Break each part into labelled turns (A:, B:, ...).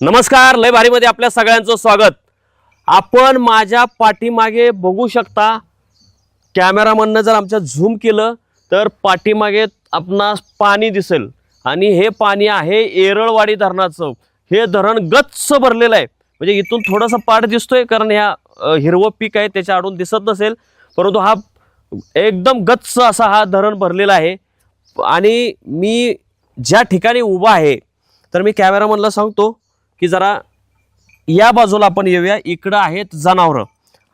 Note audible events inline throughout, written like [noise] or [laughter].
A: नमस्कार लय भारीमध्ये आपल्या सगळ्यांचं स्वागत. आपण माझ्या पाठीमागे बघू शकता कॅमेरामननं जर आमच्या झूम केलं तर पाठीमागे आपणास पाणी दिसेल. आणि हे पाणी आहे एरळवाडी धरणाचं. हे धरण गच्च भरलेलं आहे. म्हणजे इथून थोडंसं पाठ दिसतोय कारण ह्या हिरवं पीक आहे त्याच्या आडून दिसत नसेल. परंतु हा एकदम गच्च असा हा धरण भरलेला आहे. आणि मी ज्या ठिकाणी उभा आहे तर मी कॅमेरामनला सांगतो की जरा या बाजूला आपण येऊया. इकडं आहेत जनावरं.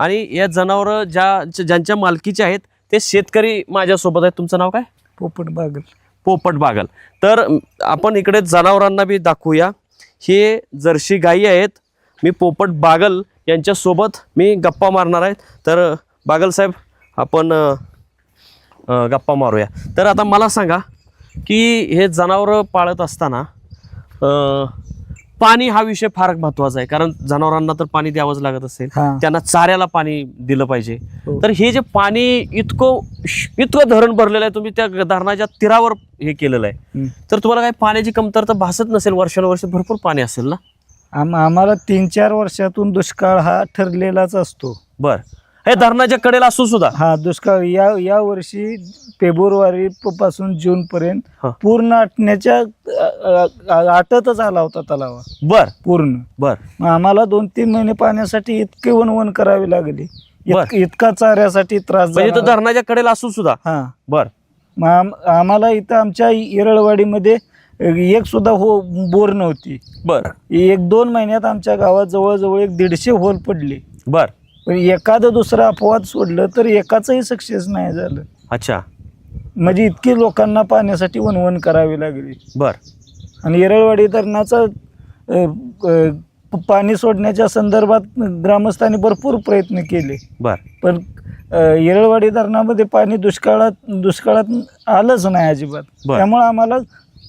A: आणि या जनावरं ज्या ज्यांच्या मालकीचे आहेत ते शेतकरी माझ्यासोबत आहेत. तुमचं नाव काय?
B: पोपट बागल.
A: पोपट बागल. तर आपण इकडे जनावरांना बी दाखवूया. हे जर्सी गायी आहेत. मी पोपट बागल यांच्यासोबत मी गप्पा मारणार आहेत तर बागल साहेब आपण गप्पा मारूया. तर आता मला सांगा की हे जनावरं पाळत असताना पाणी हा विषय फार महत्त्वाचा आहे. कारण जनावरांना तर पाणी द्यावंच लागत असेल.
B: हा.
A: त्यांना चाऱ्याला पाणी दिलं पाहिजे.
B: हो.
A: तर हे जे पाणी इतकं इतकं धरण भरलेलं आहे तुम्ही त्या धरणाच्या तीरावर हे केलेलं आहे.
B: हम्म.
A: तर तुम्हाला काही पाण्याची कमतरता भासत नसेल वर्षानुवर्ष भरपूर पाणी असेल ना?
B: आम आम्हाला तीन चार वर्षातून दुष्काळ हा ठरलेलाच असतो.
A: बर. हे धरणाच्या कडेला असू सुद्धा?
B: हा दुष्काळ. या या वर्षी फेब्रुवारी प- पासून जून पर्यंत
A: हा.
B: पूर्ण आटण्याच्या अ, अ, आटतच आला होता तलावा.
A: बर.
B: पूर्ण.
A: बर.
B: मग आम्हाला दोन तीन महिने पाण्यासाठी इतके वनवन करावी लागली. इत-
A: बर.
B: इतका चाऱ्यासाठी त्रास
A: म्हणजे
B: झाला.
A: धरणाच्या कडेला असू सुद्धा?
B: हा.
A: बर.
B: मग आम- आम्हाला इथं आमच्या येरळवाडीमध्ये एक सुद्धा हो बोर नव्हती.
A: बर.
B: एक दोन महिन्यात आमच्या गावात जवळजवळ एक दीडशे होल पडले.
A: बर.
B: पण एखादं दुसरं अपवाद सोडलं तर एकाचंही सक्सेस नाही झालं.
A: अच्छा.
B: म्हणजे इतकी लोकांना पाण्यासाठी वनवन करावी लागली.
A: बर.
B: आणि येरळवाडी धरणाचा अ, अ, पाणी सोडण्याच्या संदर्भात ग्रामस्थांनी भरपूर प्रयत्न केले.
A: बर.
B: पण अ, येरळवाडी धरणामध्ये पाणी दुष्काळात दुष्काळात आलंच नाही अजिबात.
A: बर.
B: त्यामुळे आम्हाला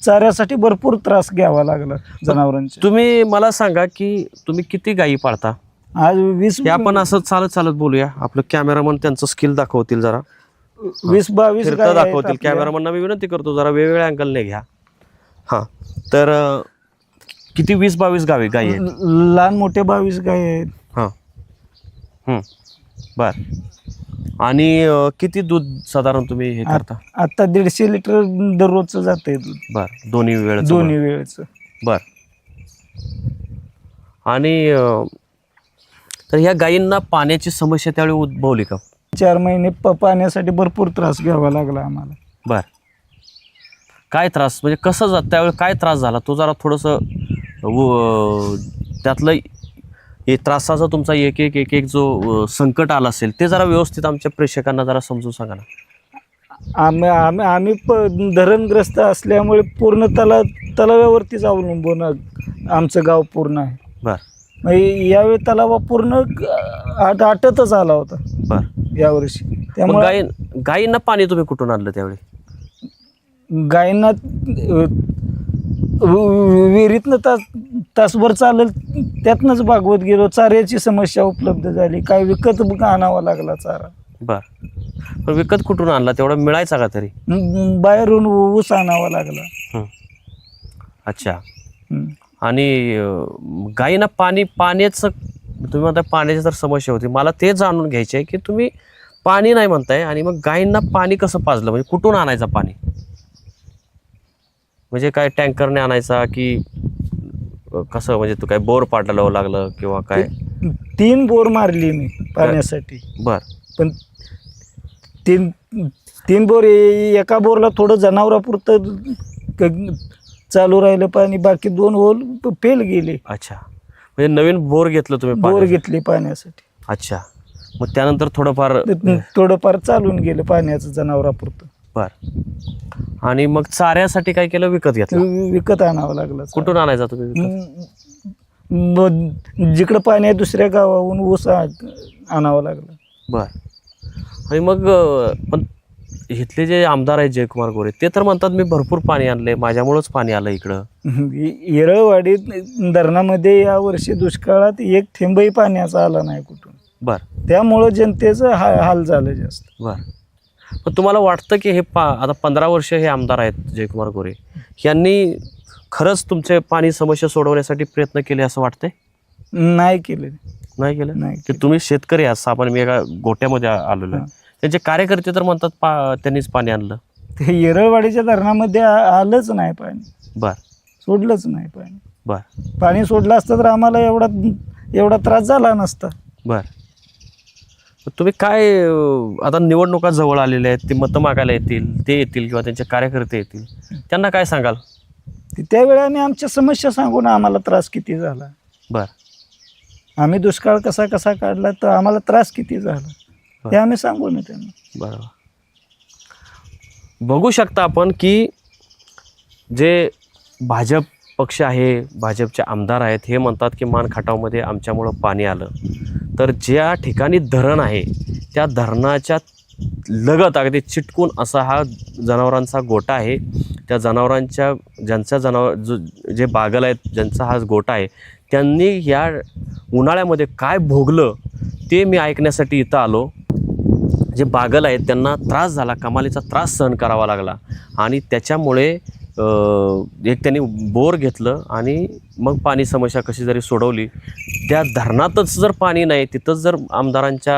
B: चाऱ्यासाठी भरपूर त्रास घ्यावा लागला जनावरांचा.
A: तुम्ही मला सांगा की तुम्ही किती गायी पाळता?
B: आज वीस
A: हे आपण असं चालत चालत बोलूया. आपलं कॅमेरामन त्यांचं स्किल दाखवतील जरा.
B: वीस बावीस
A: फिरता
B: गायी आहेत
A: दाखवतील.
B: आपल्या.
A: कॅमेरामॅनना मी विनंती करतो जरा वेगवेगळ्या अँगलने घ्या. हां तर अं, किती वीस बावीस गावी गाई आहेत?
B: ल- लहान मोठे बावीस गाय आहेत.
A: हां. हं. बर. आणि अं, किती दूध साधारण तुम्ही हे करता?
B: आता दीडशे लिटर दररोजचं जात दूध.
A: बर. दोन्ही वेळ
B: दोन्ही वेळेचं.
A: बर. आणि अं, तर ह्या गायींना पाण्याची समस्या त्यावेळी उद्भवली का?
B: चार महिने प पाण्यासाठी भरपूर त्रास घ्यावा लागला आम्हाला.
A: बर. काय त्रास? म्हणजे कसं जा त्यावेळी काय त्रास झाला? तो जरा थोडंसं व- त्यातलं हे त्रासाचा तुमचा एक एक एक एक जो अ, संकट आला असेल ते जरा व्यवस्थित आमच्या प्रेक्षकांना जरा समजून सांगा ना.
B: आम्ही आम्ही आम्ही प धरणग्रस्त असल्यामुळे पूर्ण तला तलाव्यावरतीच अवलंबून आमचं गाव पूर्ण आहे.
A: बर.
B: यावेळी तलावा पूर्ण आट आटतच आला होता.
A: बर.
B: यावर्षी त्यामुळे
A: गाई गायींना पाणी तुम्ही कुठून आणलं त्यावेळी?
B: गायींना अ, वि- विहिरीतनं तास तासभर चालेल त्यातनंच भागवत गेलो. चाऱ्याची समस्या उपलब्ध झाली. काय विकत आणावा लागला चारा.
A: बर. पण विकत कुठून आणला? तेवढा मिळायचा का तरी?
B: म- बाहेरून ऊस आणावा लागला.
A: हं. अच्छा. आणि गायींना पाणी पाण्याचं तुम्ही म्हणता पाण्याची तर समस्या होती. मला ते जाणून घ्यायचे आहे की तुम्ही पाणी नाही म्हणताय आणि मग गायींना पाणी कसं पाजलं? म्हणजे कुठून आणायचं पाणी? म्हणजे काय टँकरने आणायचा की कसं म्हणजे तू काय बोर पाडायला लागलं किंवा काय?
B: तीन बोर मारली मी पाण्यासाठी.
A: बर.
B: पण तीन तीन बोर एका बोरला थोडं जनावरापुरतं चालू राहिलं पाणी बाकी दोन होल फेल गेले.
A: अच्छा. म्हणजे नवीन बोर घेतलं तुम्ही
B: बोर
A: पाण्याचं.
B: घेतले पाण्यासाठी.
A: अच्छा. मग त्यानंतर थोडंफार
B: थोडंफार चालून गेलं पाण्याचं जनावरापुरतं.
A: बर. आणि मग चाऱ्यासाठी काय केलं? विकत घेतलं?
B: विकत आणावं लागलं.
A: कुठून आणायचा तुम्ही विकत?
B: म- म- जिकडं पाणी आहे दुसऱ्या गावाहून ऊस आ- आणावं लागलं.
A: बर. आणि मग अं, पण इथले जे आमदार आहेत जयकुमार गोरे ते तर म्हणतात मी भरपूर पाणी आणले माझ्यामुळंच पाणी आलं इकडं. [laughs]
B: येरळवाडीत धरणामध्ये या वर्षी दुष्काळात एक थेंबही पाण्याचा आला नाही कुठून.
A: बर.
B: त्यामुळं जनतेचं हा हाल झालं जास्त.
A: बर. पण तुम्हाला वाटतं की हे पा आता पंधरा वर्ष हे आमदार आहेत जयकुमार गोरे यांनी खरंच तुमचे पाणी समस्या सोडवण्यासाठी प्रयत्न केले असं वाटतंय?
B: नाही केलं.
A: नाही केलं?
B: नाही
A: की तुम्ही शेतकरी आहात सामान मी एका गोट्यामध्ये आ- आलेलो आहे. त्यांचे कार्यकर्ते तर म्हणतात पा त्यांनीच पाणी आणलं.
B: ते येरळवाडीच्या धरणामध्ये आ- आलंच नाही पाणी.
A: बर.
B: सोडलंच नाही पाणी.
A: बर.
B: पाणी सोडलं असतं तर आम्हाला एवढा एवढा त्रास झाला नसता.
A: बर. तर तुम्ही काय अं, आता निवडणुका जवळ आलेल्या आहेत ते मतं मागायला येतील ते येतील किंवा त्यांचे कार्यकर्ते येतील त्यांना काय सांगाल?
B: ते त्यावेळेने आमच्या समस्या सांगून आम्हाला त्रास किती झाला.
A: बर.
B: आम्ही दुष्काळ कसा कसा काढला तर आम्हाला त्रास किती झाला. ते आम्ही सांगू ना त्यांना.
A: बरोबर. बघू शकता आपण की जे भाजप पक्ष आहे भाजपचे आमदार आहेत हे म्हणतात की मान खटावमध्ये आमच्यामुळं पाणी आलं. तर ज्या ठिकाणी धरण आहे त्या धरणाच्या लगत अगदी चिटकून असा हा जनावरांचा गोटा आहे. त्या जनावरांच्या ज्यांचा जनावर जो जे बागल आहेत ज्यांचा हा गोटा आहे त्यांनी या उन्हाळ्यामध्ये काय भोगलं ते मी ऐकण्यासाठी इथं आलो. जे बागल आहेत त्यांना त्रास झाला कमालीचा त्रास सहन करावा लागला. आणि त्याच्यामुळे एक त्यांनी बोर घेतलं आणि मग पाणी समस्या कशी जरी सोडवली त्या धरणातच जर पाणी नाही तिथंच जर आमदारांच्या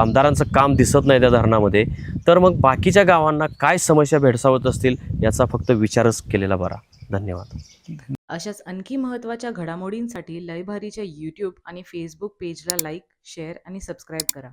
A: आमदारांचं काम दिसत नाही त्या धरणामध्ये तर मग बाकीच्या गावांना काय समस्या भेडसावत असतील याचा फक्त विचारच केलेला बरा. धन्यवाद.
C: अशाच आणखी महत्त्वाच्या घडामोडींसाठी लयभारीच्या यूट्यूब आणि फेसबुक पेजला लाईक शेअर आणि सबस्क्राईब करा.